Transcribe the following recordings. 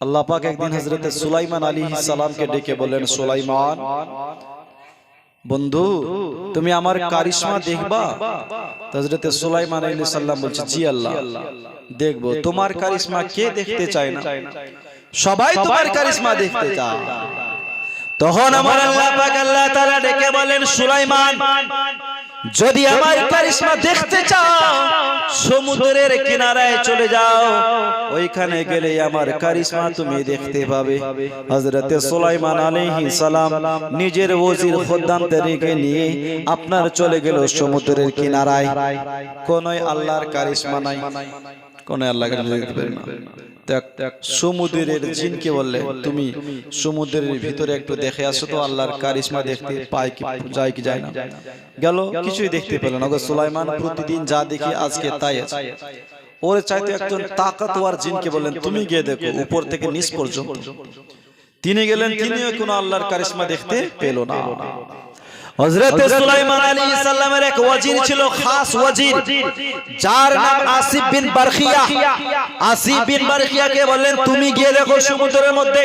আল্লাহ পাক একদিন হজরত সুলাইমান আলী সালামকে ডেকে বললেন সুলাইমান বন্ধু তুমি আমার কারিশমা দেখবা? হজরত সুলাইমান আলী সাল্লাম বলছে জি আল্লাহ দেখব। তোমার কারিশমা কে দেখতে চায় না? সবাই তোমার কারিশমা দেখতে চায়। তখন আমার আল্লাহ পাক আল্লাহ তাআলা ডেকে বলেন সুলাইমান যদি আমার কারিশমা দেখতে চাও সমুদ্রের কিনারায় চলে যাও। ওইখানে গেলে আমার কারিশমা তুমি দেখতে পাবে। হযরতে সুলাইমান আলাইহিস সালাম নিজের ওজির খদ্দামদেরকে নিয়ে আপনার চলে গেল সমুদ্রের কিনারায়। কোনই আল্লাহর কারিশমা নাই। কোন আল্লাহকে দেখতে পারে না সমুদ্রের জিনকে বললে তুমি সমুদ্রের ভিতরে একটু দেখে আসো তো আল্লাহর কারিশমা দেখতে পায় কি যায় কি যায় না। গেল কিছুই দেখতে পেল না। সুলাইমান প্রতিদিন যা দেখি আজকে তাই আছে। ওর চাইতে একজন তাকাতওয়ার জিনকে বললেন তুমি গিয়ে দেখো উপর থেকে নিচ পর্যন্ত। তিনি গেলেন তিনিও কোনো আল্লাহর কারিশমা দেখতে পেল না। হযরতে সুলাইমান আলাইহিস সালামের এক ওয়াজির ছিল খাস ওয়াজির যার নাম আসিফ বিন বারখিয়া আসিফ বিন বারখিয়াকে বললেন তুমি গিয়ে দেখো সমুদ্রের মধ্যে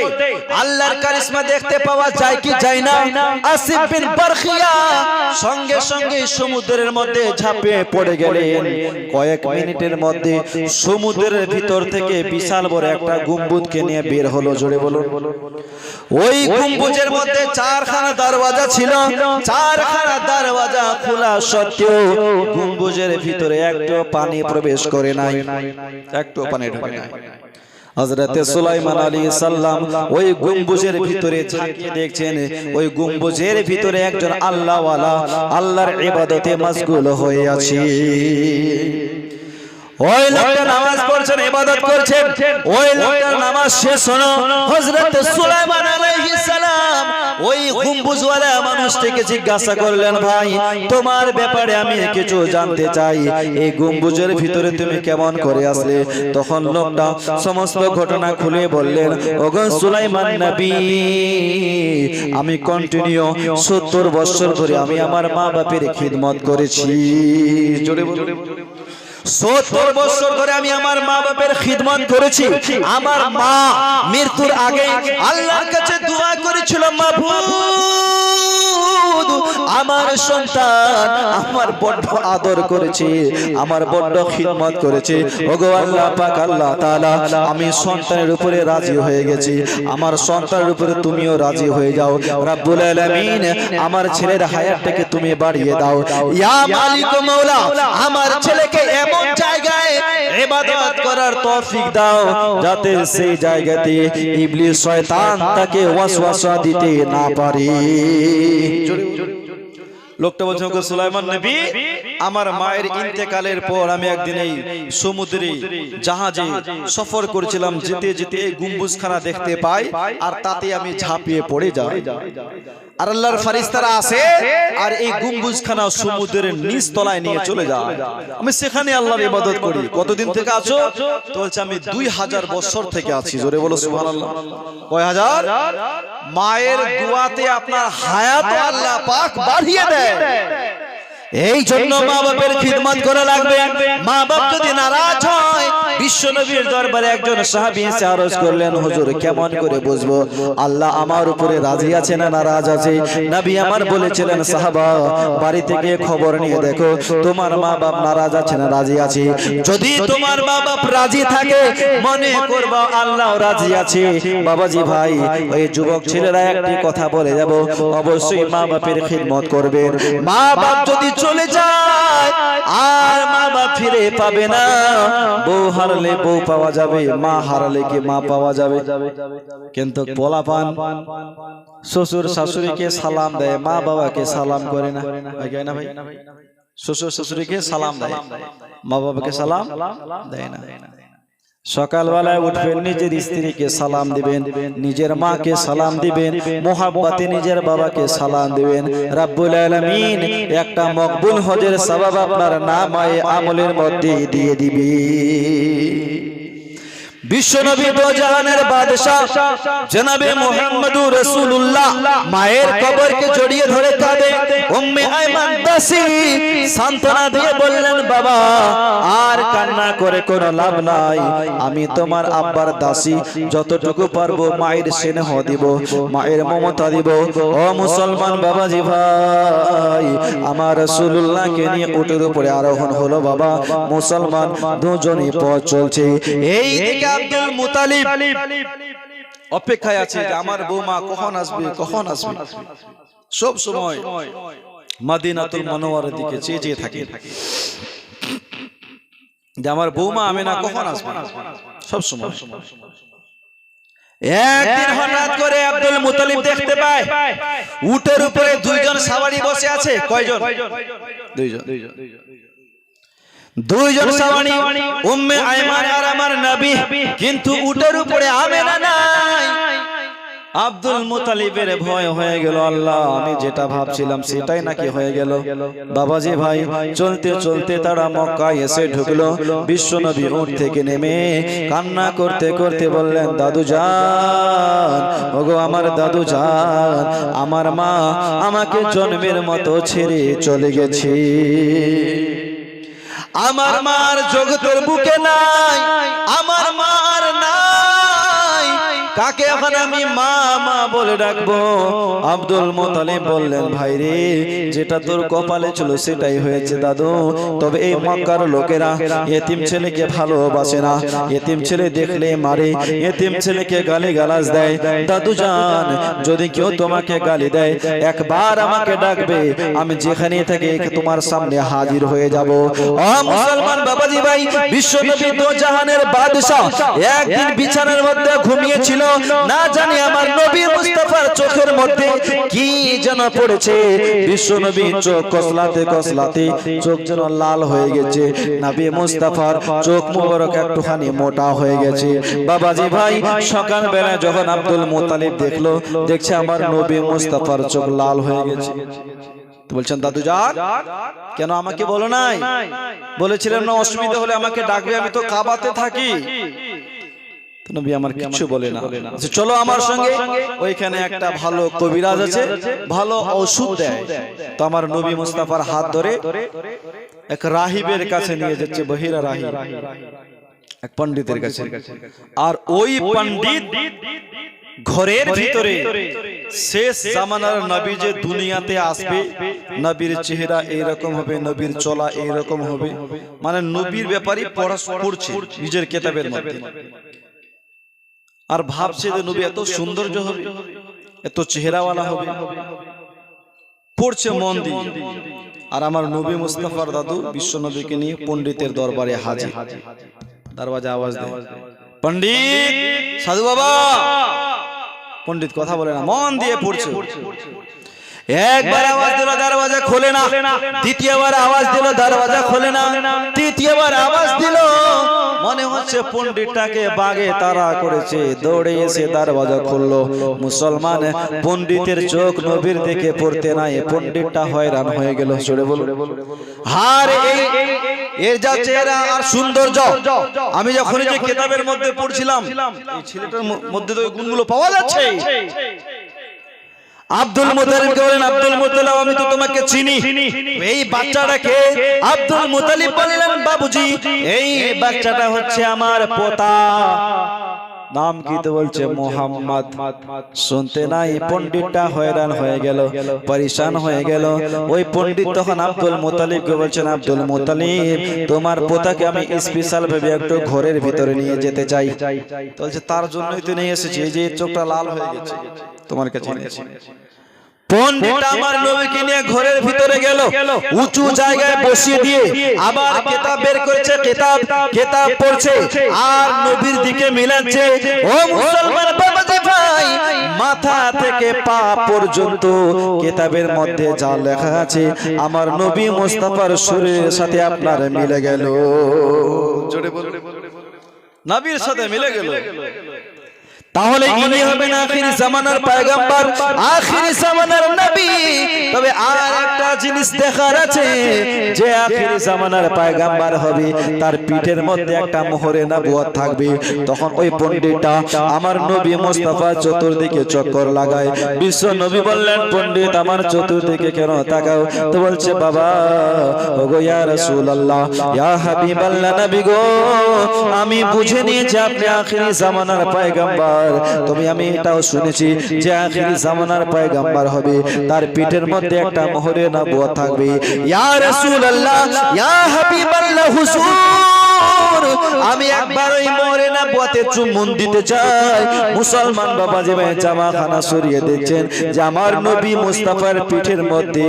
আল্লাহর কারিশমা দেখতে পাওয়া যায় কি যায় না? আসিফ বিন বারখিয়া সঙ্গে সঙ্গে সমুদ্রের মধ্যে ঝাঁপিয়ে পড়ে গেলেন। কয়েক মিনিটের মধ্যে সমুদ্রের ভিতর থেকে বিশাল বড় একটা গম্বুজকে নিয়ে বের হলো জোরে বলুন। ওই গম্বুজের মধ্যে চারখানা দরওয়াজা ছিল দরওয়াজা খোলা সত্ত্বেও গম্বুজের ভিতরে একটু পানি প্রবেশ করে নাই। একটু পানি ঢোকে নাই। হজরতে সুলাইমান আলী সাল্লাম ওই গম্বুজের ভিতরে দেখছেন, ওই গম্বুজের ভিতরে একজন আল্লাহওয়ালা, আল্লাহর ইবাদতে মশগুল হয়ে আছে। ওই লোকটা নামাজ পড়ছেন ইবাদত করছেন। ওই লোকটা নামাজ শেষ হলো। হযরত সুলাইমান আলাইহিস সালাম ওই গম্বুজওয়ালা মানুষটিকে জিজ্ঞাসা করলেন ভাই তোমার ব্যাপারে আমি কিছু জানতে চাই। এই গম্বুজের ভিতরে তুমি কেমন করে আসলে? তখন লোকটা সমস্ত ঘটনা খুলে বললেন ওগো সুলাইমান নবী আমি কন্টিনিউ 70 বছর ধরে আমি আমার মা বাপের খিদমত করেছি। জোরে বলুন। সত্তর বছর ধরে আমি আমার মা বাপের খিদমত করেছি। আমার মা মৃত্যুর আগে আল্লাহর কাছে দোয়া করেছিল মাবুদ আমার সন্তান আমার বড্ড আদর করেছে, আমার বড্ড খিদমত করেছে। ওগো আল্লাহ পাক, আল্লাহ তাআলা, আমি সন্তানের উপরে রাজি হয়ে গেছি। আমার সন্তানের উপরে তুমিও রাজি হয়ে যাও। রাব্বুল আলামিন, আমার ছেলের হায়াতটাকে তুমি বাড়িয়ে দাও। ইয়া মালিক মাওলা আমার ছেলেকে এমন জায়গায় ইবাদত করার তৌফিক দাও যাতে সেই জায়গাতে ইবলিস শয়তান তাকে ওয়াসওয়াসা দিতে না পারে। লোকটা বলছে ওগো সুলাইমান নবী আমার মায়ের ইন্তেকালের পর আমি একদিন এই সমুদ্রে জাহাজে সফর করেছিলাম যেতে যেতে এই গম্বুজখানা দেখতে পাই আর তাতে আমি ঝাঁপিয়ে পড়ে যাই। আর আল্লাহর ফারিস্তারা আসে আর এই গম্বুজখানা সমুদ্রের নিচ তলায় নিয়ে চলে যায় আমি সেখানে আল্লাহর ইবাদত করি। কতদিন থেকে আছো? তো বলছে আমি দুই হাজার বছর থেকে আছি। জোরে বলো সুবহানাল্লাহ। কয় হাজার? মায়ের দোয়াতে আপনার হায়াত আল্লাহ পাক বাড়িয়ে দেয়। এই জন্য মা বাপের খিদমত করা লাগবে। মা বাপ যদি নারাজ হয় বিশ্ব নবীর দরবারে একজন সাহাবী এসে আরজ করলেন, হুজুর, কেমন করে বুঝব? আল্লাহ আমার উপরে রাজি আছে না নারাজ আছে? নবী আমার বলেছিলেন, সাহাবা, বাড়ি থেকে খবর নিয়ে দেখো, তোমার মা বাপ নারাজ আছে না রাজি আছে? যদি তোমার মা বাপ রাজি থাকে, মনে করবা আল্লাহ রাজি আছে। বাবাজি ভাই, ওই যুবক ছেলেরা একটি কথা বলে যাব, অবশ্যই মা বাপের খিদমত করবেন। মা বাপ যদি চলে যায়, আর মা বাপ ফিরে পাবে না। বউ হারালে বউ পাওয়া যাবে, মা হারালে কি মা পাওয়া যাবে? কিন্তু পোলা পান শ্বশুর শাশুড়িকে সালাম দেয়, মা বাবাকে সালাম করে না ভাই? শ্বশুর শাশুড়িকে সালাম দেয়, মা বাবাকে সালাম দেয় না। সকালবেলায় উঠবেন নিজের স্ত্রীকে সালাম দিবেন নিজের মাকে সালাম দিবেন মোহাব্বতে নিজের বাবাকে সালাম দিবেন রাব্বুল আলামিন একটা মকবুল হজের সবাব আপনার নামায়ে আমলের মধ্যে দিয়ে দিবে। বিশ্বনবী দো জাহানের বাদশা জনাবে মায়ের জড়িয়ে ধরে উম্মে আয়মান দাসী সান্তনা দিয়ে বললেন, বাবা, আর কান্না করে লাভ নাই। আমি তোমার আব্বার দাসী, যতটুকু পারব মায়ের স্নেহ দিব, মায়ের মমতা দিব। ও মুসলমান বাবাজি ভাই, আমার রাসূলুল্লাহকে নিয়ে উটের উপরে আরোহণ হলো, বাবা। মুসলমান দুজনই পথ চলছে। এই দিকে আব্দুল মুতালিব। অপেক্ষায় আছে যে আমার বৌমা কখন আসবে কখন আসবে? সব সময় মাদিনাতুল মনোয়ারের দিকে চেয়ে চেয়ে থাকে। যে আমার বৌমা আমেনা কখন আসবে? সব সময়। একদিন হঠাৎ করে আব্দুল মুতালিব দেখতে পায় উটের উপরে দুইজন সাওয়ারি বসে আছে। কয়জন? দুইজন। দুইজন সাওয়ারি উম্মে আয়মান আর আমার নবী। কিন্তু উটের উপরে আমেনা নাই। আব্দুল মুতালিবের ভয় হয়ে গেল আল্লাহ আমি যেটা ভাবছিলাম সেটাই নাকি হয়ে গেল। বাবাজি ভাই চলতে চলতে তারা মক্কায় এসে ঢুকলো। বিশ্বনবী উঠ থেকে নেমে কান্না করতে করতে বললেন দাদু যান ওগো আমার দাদু যান আমার মা আমাকে জন্মের মতো ছেড়ে চলে গেছে। আমার মার জগতের বুকে নাই আমার মার নাই কাকে এখন আমি মা মা বলে ডাকবো? আব্দুল মোতালিব বললেন ভাই রে যেটা তোর কপালে ছিল সেটাই হয়েছে দাদু। তবে এই মক্কার লোকেরা এতিম ছেলেকে ভালোবাসে না। এতিম ছেলে দেখলে মারে এতিম ছেলেকে গালি গালাজ দেয়। দাদু জান যদি কেউ তোমাকে গালি দেয় একবার আমাকে ডাকবে আমি যেখানে থেকে তোমার সামনে হাজির হয়ে যাব। ও মুসলমান বাবাজি ভাই বিশ্বনবী দো জাহানের বাদশা একদিন বিছানার মধ্যে ঘুমিয়েছিল না জানি আমার নবী মুস্তাফার চোখের মধ্যে কি যেন পড়েছে। বিশ্বনবী চোখ কসলাতে কসলাতে চোখ যেন লাল হয়ে গেছে। নবী মুস্তাফার চোখ মোবারক একটুখানি মোটা হয়ে গেছে। বাবাজি ভাই সকাল বেলা যখন আব্দুল মোতালিব দেখল, দেখছে আমার নবী মুস্তাফার চোখ লাল হয়ে গেছে। বলছেন, দাদু যান, কেন আমাকে বলো নাই? বলেছিলেন, না, অসুবিধা হলে আমাকে ডাকবে, আমি তো কাবাতে থাকি। নবী আমার কিচ্ছু বলে না। বলছে, চলো আমার সঙ্গে ওইখানে একটা ভালো কবিরাজ আছে ভালো ওষুধ দেয়। তো আমার নবী মুস্তাফার হাত ধরে এক রাহিবের কাছে নিয়ে যাচ্ছে বহিরা রাহিব এক পণ্ডিতের কাছে। আর ওই পণ্ডিত ঘরের ভিতরে শেষ জামানার নবী যে দুনিয়াতে আসবে নবীর চেহারা এইরকম হবে নবীর চলা এইরকম হবে। মানে নবীর ব্যাপারে পড়া পড়ছে নিজের কেতাবের মধ্যে। আর ভাবছে যে নবী এত সৌন্দর্য হবে, এত চেহারাওয়ালা হবে। পড়ছে মন দিয়ে। আর আমার নবী মুস্তাফার দাদু বিশ্ব নবীকে নিয়ে পণ্ডিতের দরবারে হাজির। দরওয়াজা আওয়াজ দেয়। পণ্ডিত, সাধু বাবা! পণ্ডিত কথা বলে না, মন দিয়ে পড়ছে। একবার আওয়াজ দিল দরওয়াজা খোলে না। দ্বিতীয়বার আওয়াজ দিল দরওয়াজা খোলে না। তৃতীয়বার আওয়াজ দিল। মনে হচ্ছে পণ্ডিতটাকে বাগে তারা করেছে দৌড়ে এসে দরওয়াজা খুললো। মুসলমান পণ্ডিতের চোখ নবীর দিকে পড়তে নাই। পণ্ডিতটা হয়রান হয়ে গেল চড়ে বল হার এই এর যা চেহারা আর সৌন্দর্য। আমি যখন এই যে কেতাবের মধ্যে পড়ছিলাম এই ছেলেটার মধ্যে তো গুণগুলো পাওয়া যাচ্ছে। আব্দুল মুতালিবকে বলেন আব্দুল মুতালিব আমি তো তোমাকে চিনি। এই বাচ্চাটাকে আব্দুল মুতালিব বললেন বাবুজি এই বাচ্চাটা হচ্ছে আমার পোতা। নাম কি তো বলছে মোহাম্মদ? শুনতে নাই পন্ডিতটা হয়রান হয়ে গেল পরিশান হয়ে গেল। ওই পন্ডিত তখন আব্দুল মোতালিবকে বলছেন আব্দুল মোতালিব তোমার পোতাকে আমি স্পেশাল ভাবে একটু ঘরের ভিতরে নিয়ে যেতে চাই। বলছে তার জন্যই তো নিয়ে এসেছি এই যে চোখটা লাল হয়ে গেছে। তোমার কাছে এনেছি আমার নবীকে নিয়ে ঘরের ভিতরে গেল। উঁচু জায়গায় বসিয়ে দিয়ে আবার কেতাব বের করেছে কেতাব কেতাব পড়ছে। আর নবীর দিকে মিলাচ্ছে ও মুসলমান বাবাজি ভাই মাথা থেকে পা পর্যন্ত কেতাবের মধ্যে যা লেখা আছে আমার নবী মুস্তাফার শরীরের সাথে আপনার মিলে গেল। জোরে বলুন। নবীর সাথে মিলে গেল। তাহলে ইনি হবেন আখির জামানার পয়গম্বর আখির জামানার নবী। তবে আর একটা জিনিস দেখার আছে যে আখির জামানার পয়গম্বর হবে তার পিঠের মধ্যে একটা মোহরে নবুয়ত থাকবে। তখন ওই পণ্ডিতটা আমার নবী মুস্তাফা চতুর্দিকে চক্কর লাগায়। বিশ্ব নবী বললেন পণ্ডিত আমার চতুর্দিকে কেন তাকাও? তো বলছে বাবা ওগো ইয়া রাসূলুল্লাহ ইয়া হাবিবাল্লাহ নবী গো আমি বুঝে নিয়েছি আপনি আখিরি জামানার পয়গম্বর তবে আমি এটাও শুনেছি যে আখিরি জামানার পয়গম্বর হবে। তার পিঠের মধ্যে একটা মোহরে নবুয়ত থাকবে। ইয়া রাসূলুল্লাহ, ইয়া হাবিবাল্লাহ, হুজুর, আমি একবার ওই মোহরে নবুয়তে চুম্বন দিতে চাই। মুসলমান বাবা যে জামা খানা সরিয়ে দিচ্ছেন যে আমার নবী মুস্তাফার পিঠের মধ্যে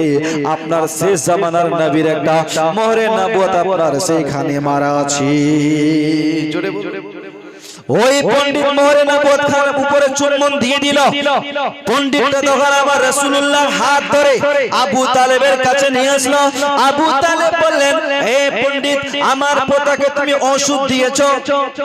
আপনার শেষ জামানার নবীর একটা মোহরে নবুয়ত আপনার সেইখানে মারা আছে। জোরে বলুন। ওই পণ্ডিত মোহরে নবুয়ত খান উপরে চুম্বন দিয়ে দিল। পণ্ডিতটা তখন আবার রাসূলুল্লাহ হাত ধরে আবু তালেবের কাছে নিয়ে আসলো। আবু তালেব বললেন হে পণ্ডিত আমার পোতাকে তুমি ওষুধ দিয়েছ?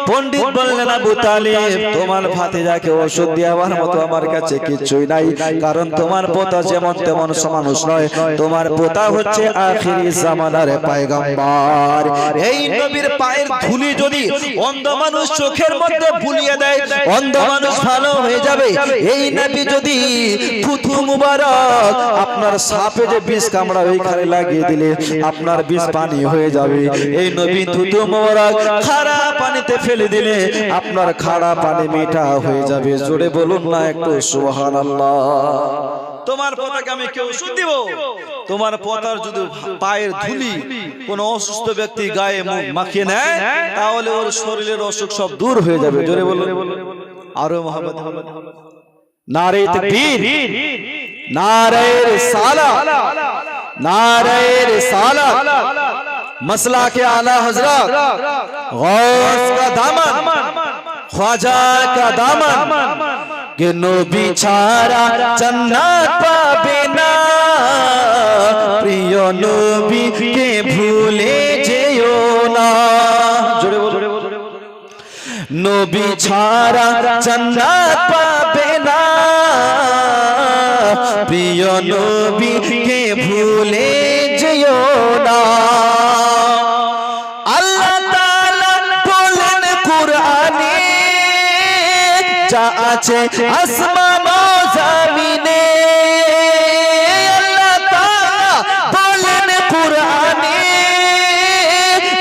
পণ্ডিত বললেন আবু তালেব তোমার ভাতিজাকে ওষুধ দেওয়ার মতো আমার কাছে কিছুই নাই। কারণ তোমার পোতা যেমন তেমন মানুষ নয়। তোমার পোতা হচ্ছে আখিরি জামানার পয়গম্বর। এই নবীর পায়ের ধুলি যদি অন্ধ মানুষ চোখের মধ্যে বুলিয়ে দেয় অন্ধ মানুষ ভালো হয়ে যাবে। এই নবী যদি থুথু মুবারক আপনার সাপে যে বিষ কামড়া ওইখানে লাগিয়ে দিলে আপনার বিষ পানি হয়ে যাবে। এই নবী থুথু মুবারক খারা পানিতে ফেলে দিলে আপনার খাড়া পানি মিঠা হয়ে যাবে। জোরে বলুন না একটু সুবহানাল্লাহ। তোমার পতাকা আমি কেউ ওষুধ দিব? তোমার পতার যদি পায়ের ধুলি কোন অসুস্থ ব্যক্তি গায়ে মুখ মাখিয়ে নেয়, তাহলে ওর শরীরের অসুখ সব দূর হয়ে যাবে। জোরে বলো আরও মোহাম্মদ নারে তকবীর সালা। নারায়ের সালা। مسئلہ کے اعلی حضرت غوث কা دامن خواجہ کا دامن কে বিছারা ছাড়া পাবে না। প্রিয় নবীকে ভুলে যেও না। নবী ছাড়া জান্নাত পাবে না। প্রিয় নবী আছে আসমান জমিনে। আল্লাহ তাআলা বলেন কুরআনে,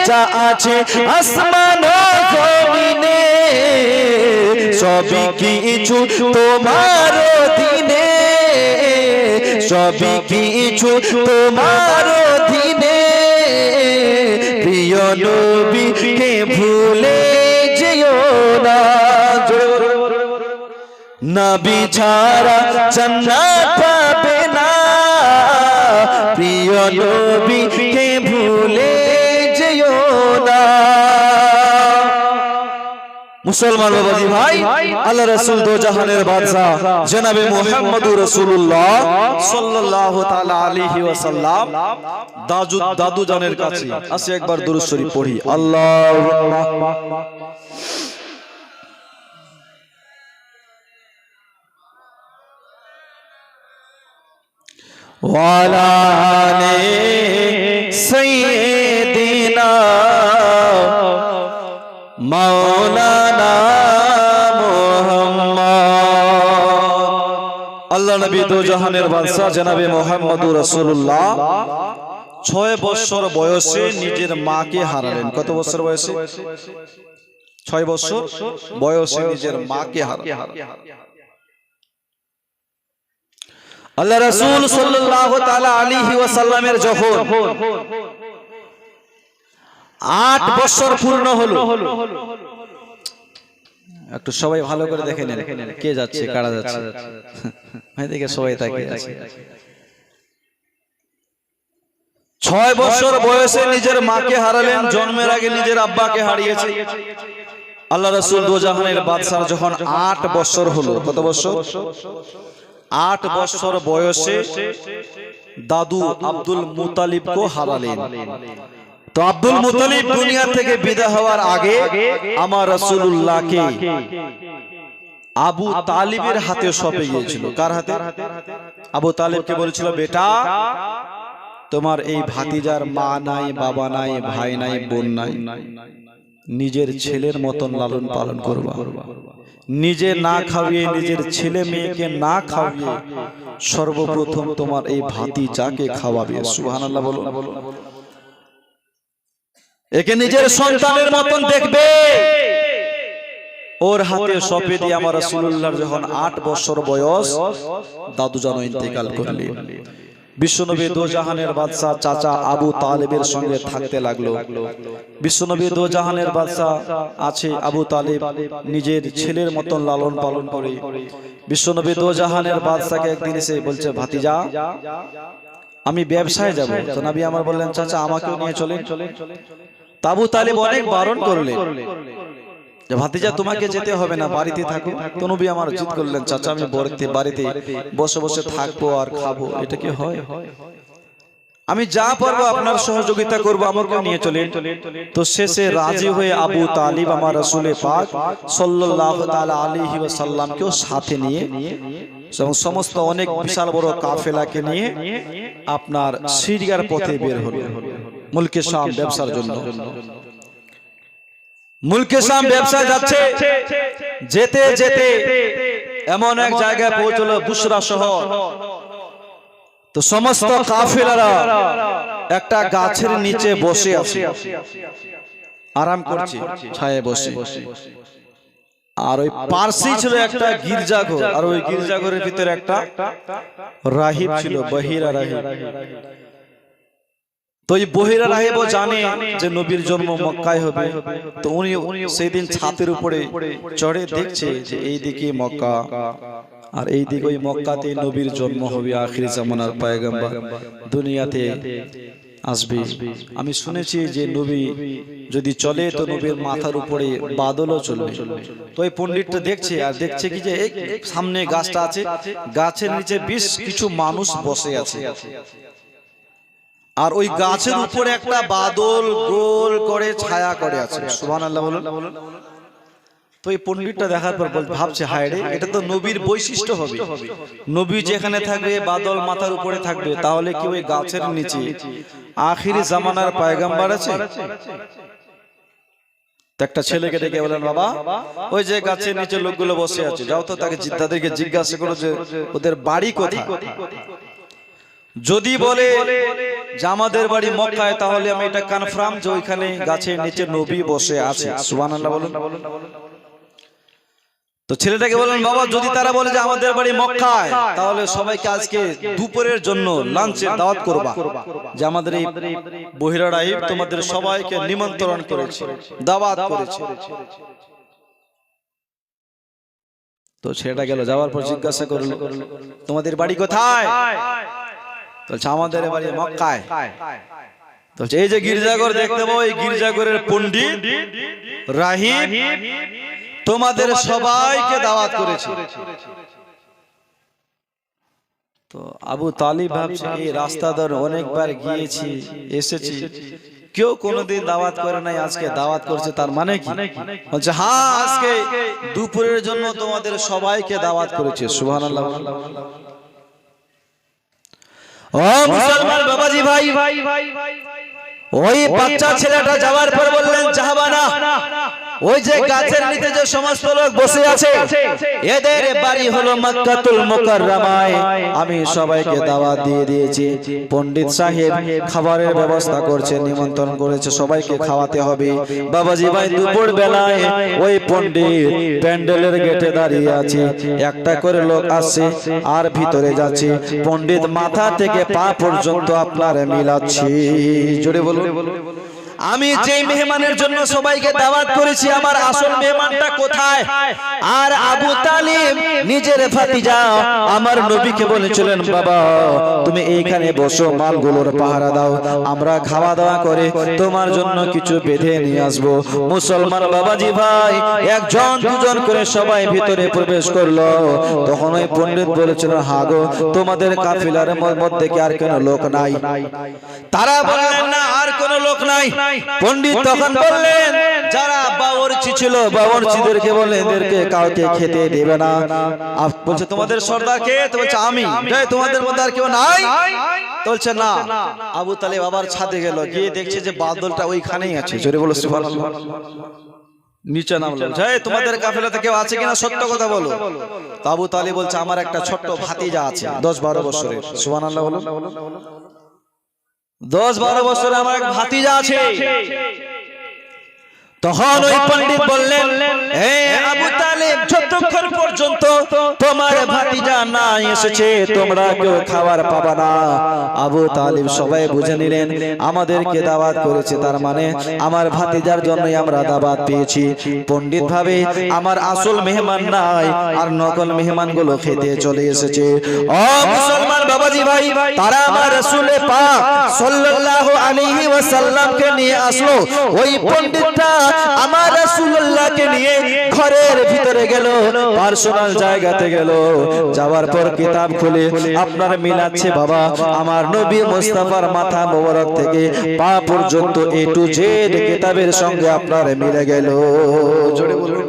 যা আছে আসমান জমিনে, সবই কিছু তোমার দিনে সবই কিছু তোমার দিনে প্রিয় নবীকে ভুলে যেও না। নবী ছাড়া জান্নাত পাবে না। প্রিয় নবীকে ভুলে যেও না। মুসলমান বাবাজি ভাই, আল্লাহ রাসূল দো জাহানের বাদশা জনাবে মুহাম্মদুর রাসূলুল্লাহ সাল্লাল্লাহু তাআলা আলাইহি ওয়াসাল্লাম। দাদু দাদু জানের কাছে, আসে একবার দুরূদ শরীফ পড়ি। আল্লাহুম্মা वाले सैदीना মৌলানা আল্লাহ নবী দু জাহানের বাদশাহ জানাবে মোহাম্মদুর রসুল্লাহ ছয় বছর বয়সে নিজের মাকে হারালেন কত বছর বয়সে? ছয় বছর? বয়সে নিজের মাকে হারালেন। আল্লাহ রাসূল সাল্লাল্লাহু তাআলা আলাইহি ওয়াসাল্লামের যখন আট বছর পূর্ণ হলো। একটু সবাই ভালো করে দেখে নেন কে যাচ্ছে কারা যাচ্ছে এদিকে সবাই তাকিয়ে আছে। ছয় বছর বয়সে নিজের মাকে হারালেন জন্মের আগে নিজের আব্বাকে হারিয়েছে। আল্লাহ রসুল দোজাহানের বাদশাহ যখন আট বছর হলো। কত বছর? আট বছর বয়সে দাদু আব্দুল মুতালিবকে হারালেন। তো আব্দুল মুতালিব দুনিয়া থেকে বিদায় হওয়ার আগে আমার রাসূলুল্লাহকে আবু তালিবের হাতে সপে গিয়েছিল কার হাতে? আবু তালিবকে বলেছিল, বেটা, তোমার এই ভাতিজার মা নাই, বাবা নাই, ভাই নাই, বোন নাই। নিজের ছেলের মতন লালন পালন করবা। নিজে না খাওয়িয়ে নিজের ছেলে মেয়েকে না খাওয়িয়ে সর্বপ্রথম তোমার এই ভাতিজাকে খাওয়াবে। সুবহানাল্লাহ বলো একে নিজের সন্তানের মতন দেখবে। ওর হাতে সপে দিয়ে আমার রাসূলুল্লাহর যখন আট বছর বয়স দাদু যেন ইন্তেকাল করলেন বিশ্বনবী দোজাহানের বাদশাহ চাচা আবু তালেবের সঙ্গে থাকতে লাগল। বিশ্বনবী দোজাহানের বাদশাহ আছে আবু তালেব নিজের ছেলের মতন লালন পালন করে। বিশ্বনবী দোজাহানের বাদশাকে একদিন এসে বলছে ভাতিজা আমি ব্যবসায় যাব। তো নবী আমার বললেন চাচা আমাকেও নিয়ে চলেন। তাবু তালেব অনেক বারণ করলেন। যে ভাতিজা তোমাকে যেতে হবে না বাড়িতে থাকো। তো নবী আমার জিদ করলেন চাচা আমি বাড়িতে বাড়িতে বসে বসে থাকব আর খাব। এটা কি হয়? আমি যা পারব আপনার সহযোগিতা করব আমাকে নিয়ে চলে তো শেষে রাজি হয়ে আবু তালিব আমার রসুলে পাক সাল্লাল্লাহু তাআলা আলাইহি ওয়াসাল্লামকেও সাথে নিয়ে এবং সমস্ত অনেক বিশাল বড় কাফেলাকে নিয়ে আপনার সিরিয়ার পথে বের হলো। মুলকে শাম ব্যবসার জন্য। মুলকে শাম ব্যবসায় যাচ্ছে। যেতে যেতে এমন এক জায়গায় পৌঁছলো বুসরা শহর। তো সমস্ত কাফেলারা একটা গাছের নিচে বসে আছে। আরাম করছে ছায়ে বসে। আর ওই পার্সি ছিল একটা গির্জাঘর। আর ওই গির্জাঘরের ভিতরে একটা রাহিব ছিল বহিরা রাহিব। তো এই বহিরা রাহেব জানে যে নবীর জন্ম মক্কায় হবে। তো উনি সেই দিন ছাতের উপরে চড়ে দেখছে যে এই দিকে মক্কা। আর এই দিকে ওই মক্কাতে নবীর জন্ম হবে আখির জামানার পায়গাম্বার। দুনিয়াতে আসবে। আমি শুনেছি যে নবী যদি চলে তো নবীর মাথার উপরে বাদলও চলবে। তো ওই পণ্ডিতটা দেখছে আর দেখছে কি যে এই সামনে গাছটা আছে গাছের নিচে বেশ কিছু মানুষ বসে আছে। আর ওই গাছের উপরে একটা বাদল গোল করে ছায়া করে আছে। সুবহান আল্লাহ বলুন। তো এই পণ্ডিতটা দেখার পর বল ভাবছে হায় রে এটা তো নবীর বৈশিষ্ট্য হবে। নবী যেখানে থাকবে বাদল মাথার উপরে থাকবে তাহলে কি ওই গাছের নিচে? আখিরি জামানার পায়গাম্বার আছে? তো একটা ছেলেকে ডেকে বলেন বাবা ওই যে গাছের নিচে লোকগুলো বসে আছে যাও তো তাকে তাদেরকে জিজ্ঞাসা করো যে ওদের বাড়ি কোথায়? যদি বলে যে আমাদের বাড়ি মক্কায় তাহলে আমি এটা কনফার্ম যে ওইখানে গাছের নিচে নবী বসে আছে। সুবহানাল্লাহ বলুন। তো ছেলেটাকে বললেন বাবা যদি তারা বলে যে আমাদের বাড়ি মক্কায় তাহলে সবাইকে আজকে দুপুরের জন্য লাঞ্চের দাওয়াত করবা। যে আমাদের এই বহিরা রাহিব তোমাদের সবাইকে নিমন্ত্রণ করেছে। দাওয়াত করেছে। তো ছেলেটা গেল যাওয়ার পর জিজ্ঞাসা করল তোমাদের বাড়ি কোথায়? বলছে আমাদের বাড়ি মক্কায়। বলছে এই যে গির্জাঘর দেখতে পাবো এই গির্জাঘরের পণ্ডিত রাহিব তোমাদের সবাইকে দাওয়াত করেছে। তো আবু তালিব ভাবছে এই রাস্তা ধরে অনেকবার গিয়েছি এসেছি। কেউ কোনোদিন দাওয়াত করে নাই আজকে দাওয়াত করছে তার মানে কি? বলছে হ্যাঁ আজকে দুপুরের জন্য তোমাদের সবাইকে দাওয়াত করেছে। সুবহানাল্লাহ। ও মুসলমান বাবাজি ভাই ওই বাচ্চা ছেলেটা যাওয়ার পর বললেন চাহবানা। ওই যে গাছের নিচে যে সমস্ত লোক বসে আছে এদের বাড়ি হলো মক্কাতুল মুকাররমায়। আমি সবাইকে দাওয়াত দিয়ে দিয়েছি। পণ্ডিত সাহেব খাবারের ব্যবস্থা করছে নিমন্ত্রণ করেছে সবাইকে খাওয়াতে হবে। বাবাজি ভাই দুপুর বেলায় ওই পণ্ডিত প্যান্ডেলের গেটে দাঁড়িয়ে আছে। একটা করে লোক আসছে আর ভিতরে যাচ্ছে। পণ্ডিত মাথা থেকে পা পর্যন্ত আপনার মিলাচ্ছি। জোরে বলুন। আমি যে মেহমানের জন্য সবাইকে দাওয়াত করেছি আমার আসল মেহমানটা কোথায়? আর আবু তালিব নিজের ভাতিজা আমার নবীকে বলেছিলেন বাবা তুমি এইখানে বসো মালগুলোর পাহারা দাও আমরা খাওয়া দাওয়া করে তোমার জন্য কিছু বেঁধে নিয়ে আসব। মুসলমান বাবাজি ভাই একজন দুজন করে সবাই ভিতরে প্রবেশ করল। তখন ওই পণ্ডিত বলেছিল হাগো তোমাদের কাফিলার মধ্যে কি আর কোনো লোক নাই তারা বললেন না আর কোনো লোক নাই পণ্ডিত তখন বললেন যারা বাবরচি ছিল বাবরচিদেরকে বলে এদেরকে কাউকে খেতে দেবে না। বলছে তোমাদের সর্দার কে? বলছে আমি। তোমাদের মধ্যে আর কেউ নাই? বলছে না। আবু তালেব আবার ছাদে গেল গিয়ে দেখছে যে বাদলটা ওইখানেই আছে। জোরে বলো সুবহানাল্লাহ। নিচে নামলো। বলছে, তোমাদের কাফেলাতে কেউ আছে কিনা? সত্য কথা বলো। তো আবু তালেব বলছে আমার একটা ছোট্ট ভাতিজা আছে। দশ বারো বছরের। সুবহানাল্লাহ বলো। দশ বারো বছর আমার এক ভাতিজা আছে। তখন ওই পণ্ডিত বললেন হে আবু তালেব যতক্ষণ পর্যন্ত তোমার ভাতিজা না এসেছে তোমরা কেউ খাবার পাবা না। আবু তালিব সবাই বুঝে নিলেন আমাদেরকে দাওয়াত করেছে তার মানে আমার ভাতিজার জন্যই আমরা দাওয়াত পেয়েছি। পণ্ডিত ভাবে আমার আসল মেহমান নাই আর নকল মেহমানগুলো খেতে চলে এসেছে ও মুসলমান বাবাজি ভাই তারা আমার রাসূলে পাক সাল্লাল্লাহু আলাইহি ওয়াসাল্লামকে নিয়ে আসলো। ওই পণ্ডিতটা আমার রাসূলুল্লাহকে নিয়ে ঘরের ভিতরে গেল, পার্সোনাল জায়গাতে গেল। যাওয়ার পর কিতাব খুলে, আপনার মিলাচ্ছে বাবা, আমার নবী মুস্তাফার মাথা মোবারক থেকে পা পর্যন্ত এ টু জেড কিতাবের সঙ্গে আপনার মিলে গেল। জোরে বলুন।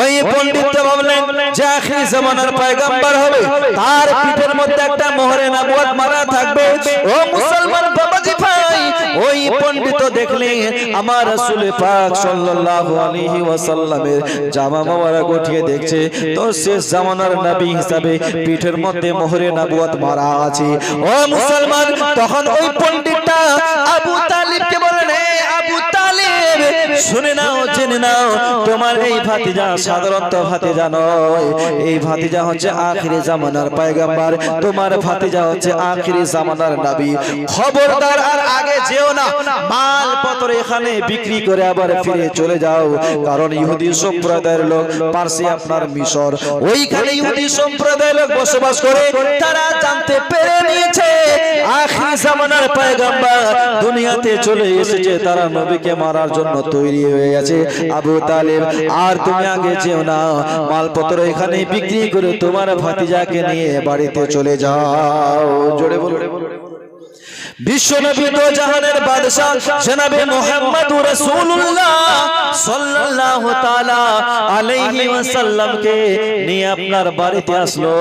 ওই পণ্ডিত ভাবলেন যে আখরি জামানার পয়গম্বর হবে, তার পিঠের মধ্যে একটা মোহরে নবুয়ত মারা থাকবে। ও মুসলমান বাবাজি ভাই ওই পণ্ডিত দেখলেন আমার রাসূল পাক সাল্লাল্লাহু আলাইহি ওয়াসাল্লামের জামা মোবারক উঠিয়ে দেখছে তো শেষ জামানার নবী হিসাবে পিঠের মধ্যে মোহরে নবুয়ত মারা আছে। ও মুসলমান তখন ওই পণ্ডিতটা আবু তালিবকে বলেন হে আবু তালিব শুনে নাও জেনে নাও তোমার এই ভাতিজা সাধারণত ভাতিজা নয়। এই ভাতিজা হচ্ছে আখিরি জামানার পয়গম্বর। তোমার ভাতিজা হচ্ছে আখিরি জামানার নবী। খবরদার আর আগে যেও না। মাল পত্র এখানে বিক্রি করে আবার ফিরে চলে যাও। কারণ ইহুদি সম্প্রদায়ের লোক পার্সি আপনার মিশর। ওইখানে ইহুদি সম্প্রদায়ের লোক বসবাস করে। তারা জানতে পেরে নিয়েছে। আখিরি জামানার পয়গম্বর দুনিয়াতে চলে এসেছে। তারা নবীকে মারার জন্য তৈরি হয়ে গেছে। আবু তালেব, আর তুমি আগে যেও না। মালপত্র এখানে বিক্রি করে তোমার ভাতিজাকে নিয়ে বাড়িতে চলে যাও। জোরে বলো বিশ্বনবী তো জাহানের বাদশা জনাবে মুহাম্মদুর রাসূলুল্লাহ সাল্লাল্লাহু তাআলা আলাইহি ওয়াসাল্লামকে নিয়ে আপনার বাড়িতে আসলো।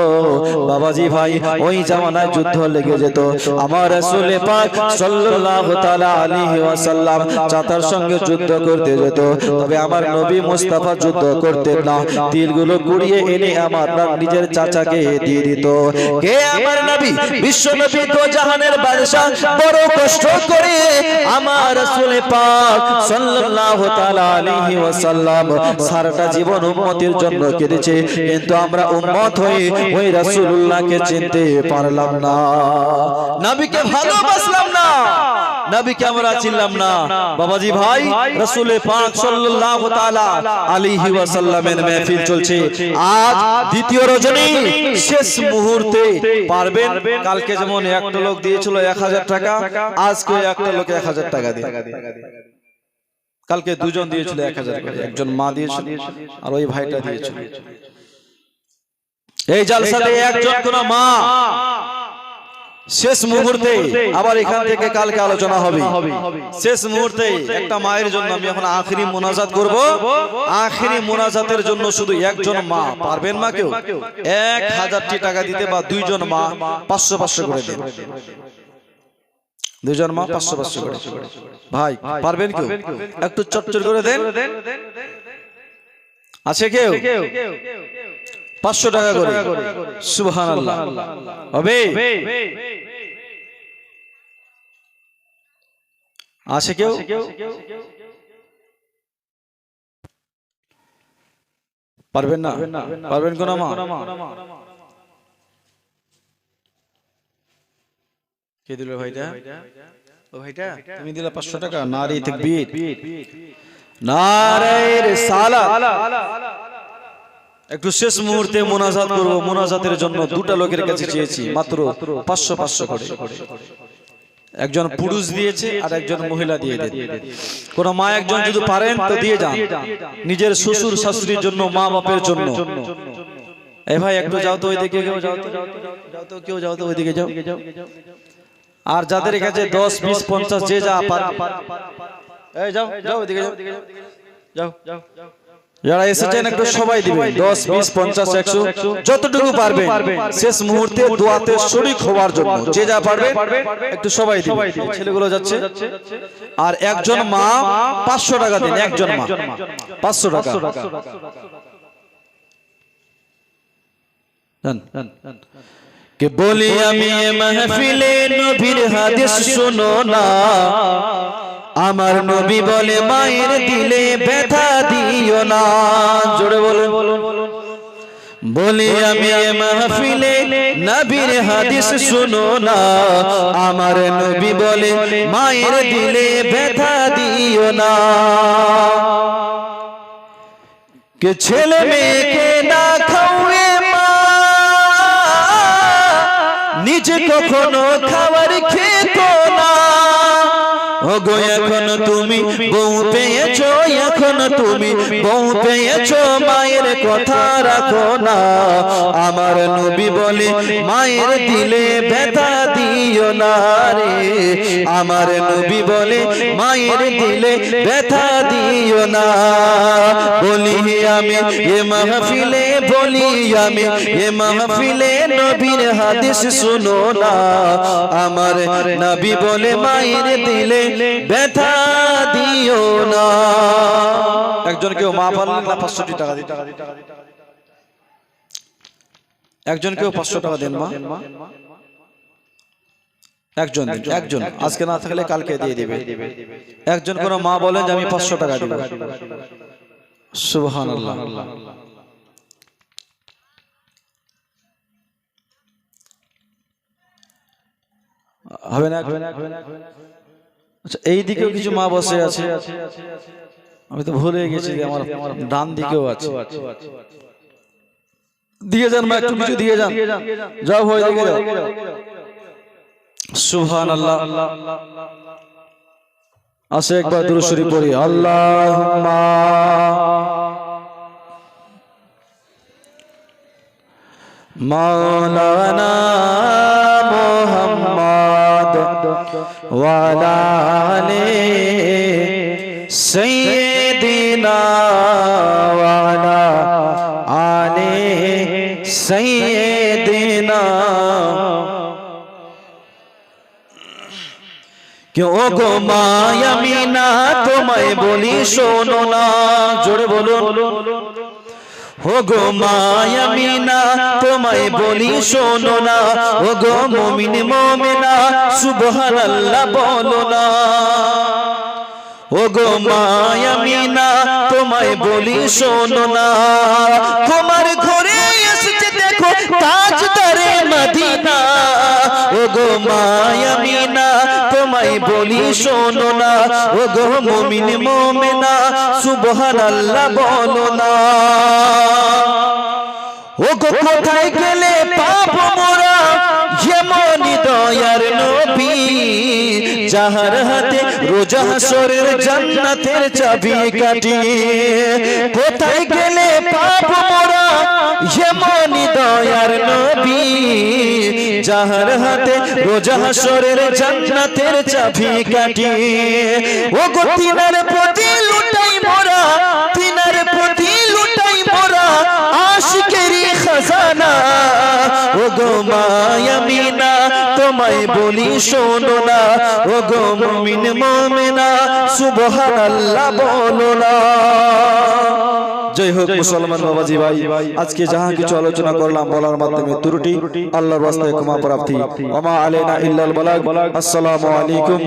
বাবাজি ভাই, ওই জামানায় যুদ্ধ লেগে যেত। আমার রাসূল পাক সাল্লাল্লাহু তাআলা আলাইহি ওয়াসাল্লাম চাতার সঙ্গে যুদ্ধ করতে যেত। তবে আমার নবী মুস্তাফা যুদ্ধ করতেন না। তীরগুলো কুড়িয়ে এনে আমার নিজের চাচাকে দিয়ে দিত। কে আমার নবী বিশ্ব নবী জাহানের বাদশা বড় কষ্ট করে আমার রাসূলে পাক সাল্লাল্লাহু তাআলা আলাইহি ওয়াসাল্লাম সারাটা জীবন উম্মতের জন্য কেঁদেছে। কিন্তু আমরা উম্মত হয়ে ওই রাসূলুল্লাহকে চিনতে পারলাম না। নবীকে ভালোবাসলাম না। নবীকে আমরা চিনলাম না। বাবাজি ভাই রাসূল পাক সাল্লাল্লাহু তাআলা আলাইহি ওয়াসাল্লামের মাহফিল চলছে। আজ দ্বিতীয় রজনী শেষ মুহূর্তে পারবেন। কালকে যেমন একটা লোক দিয়েছিল 1000 টাকা আজকে একটা লোক 1000 টাকা দিয়ে কালকে দুজন দিয়েছিল 1000 করে একজন মা দিয়েছিল আর ওই ভাইটা দিয়েছিল। এই জালসাতে একজন কোন মা। শেষ মুহূর্তে আবার এখান থেকে কালকে আলোচনা হবে। শেষ মুহূর্তে একটা মায়ের জন্য আমি এখন আখরি মোনাজাত করব। আখরি মোনাজাতের জন্য শুধু একজন মা পারবেন মা কেউ? এক হাজারটি টাকা দিতে বা দুইজন মা পাঁচশো পাঁচশো করে দেন দুজন মা পাঁচশো পাঁচশো করে ভাই পারবেন কেউ? একটু চটচট করে দেন। আছে কেউ? পাঁচশো টাকা করে। সুবহান আল্লাহ হবে? আছে কেউ? পারবেন না? পারবেন কোন মা? কে দিল ভাইটা? ও ভাইটা? তুমি দিলা পাঁচশো টাকা। নারী তাকবীর। নারায়ের সালা একটু শেষ মুহূর্তে মোনাজাত করব। মোনাজাতের জন্য দুটা লোকের কাছে চেয়েছি, মাত্র পাঁচশো পাঁচশো করে। একজন পুরুষ দিয়েছে আর একজন মহিলা দিয়ে দেন কোন মা একজন যদি পারেন তো দিয়ে যান। নিজের শ্বশুর, শাশুড়ির জন্য, মা বাপের জন্য। এ ভাই, একটু যাও তো ওইদিকে, কেউ যাও তো যাও তো কেউ যাও তো ওইদিকে যাও। আর যাদের কাছে দশ, বিশ, পঞ্চাশ, যে যা যাও যাও এদিকে যাও যাও। যারা এসেছেন একটু সবাই দিবেন। দশ বিশ পঞ্চাশ একশো যতটুকু পারবেন। শেষ মুহূর্তে দোয়াতে শরিক হওয়ার জন্য। যে যা পারবে একটু সবাই দিবেন। ছেলেগুলো যাচ্ছে। আর একজন মা পাঁচশো টাকা দিন একজন মা। পাঁচশো টাকা। কে বলি আমি মাহফিলে নবীর হাদিস শুনো না। আমার নবী বলে মায়ের দিলে ব্যথা দিও না। জোরে বলুন। বলি আমি এ মাহফিলে নবীর হাদিস শুনো না। আমার নবী বলে মায়ের দিলে ব্যথা দিও না। কে ছেলে মেয়েকে না খাওয়ে মা? নিজে কখনো খাবার না ওগো, এখন তুমি বউ পেয়েছ, এখন তুমি বউ পেয়েছ, মায়ের কথা রাখো না। আমার নবী বলে, মায়ের দিলে ব্যথা দিও না রে। আমার নবী বলে, মায়ের দিলে ব্যথা দিও না। বলি আমি, এ মাহফিলে বলি আমি, এ মাহফিলে নবীর হাদিস শুনো না। আমার নবী বলে, মায়ের দিলে ব্যথা দিও না। একজন কেউ মা পারলেন না পাঁচশোটি টাকা দিতে একজন কেউ পাঁচশো টাকা দেন মা। একজন একজন। আজকে না থাকলে কালকে দিয়ে দিবে। একজন কোন মা বলেন যে আমি পাঁচশো টাকা দিব। সুবহান হবে না আচ্ছা এই দিকেও কিছু মা বসে আছে। আমি তো ভুলে গেছি আমার ডান দিকেও আছে। দিয়ে যান মা একটু কিছু দিয়ে যান। যাও ভয় দিকে যাও। সুবহান আল্লাহ আসে একবার দুরুশরী পড়ি। আল্লাহুম্মা। মাওলানা ওয়ালা আলি ওয়ালা আলি সাইয়্যিদিনা কেউ গো মায়ামিনা তোমায় বলি শোনো না জোরে বলুন ও গো মায়ামিনা তোমায় বলি শোনো না। ও গো মুমিন মুমিনা সুবহানাল্লাহ বলো না। ও গো মায়ামিনা তোমায় বলি শোনো না। তোমার ঘরে এসেছে দেখো তাজদারে মদিনা। ও গো মায়ামিনা তোমায় বলি শোনো না। ও গো মুমিন মুমিনা সুবহানাল্লাহ বলো না। কোথায় গেলে পাপ মোরা? যেমনি দয়ার নবী, যাহার হাতে রোজা হাসরের জান্নাতের চাবি কাটি কোথায় গেলে পাপ মোরা? যেমনি দয়ার নবী, যাহার হাতে রোজা হাসরের জান্নাতের চাবি কাটি ও গো তিনার প্রতি লুটাই মোরা, তিনার প্রতি লুটাই মোরা। আশিকেরি খাজানা ও গো মায়ামিনা তোমায় বলি শোনো না। ও গো মুমিন মুমিনা, সুবহানাল্লাহ বলো না। জয় হোক মুসলমান বাবাজি ভাই, আজকে যাহা কিছু আলোচনা করলাম বলার মাধ্যমে ত্রুটি, আল্লাহর রাস্তায় ক্ষমা প্রাপ্তি। ওমা আলাইনা ইল্লাল বালাগ। আসসালামু আলাইকুম।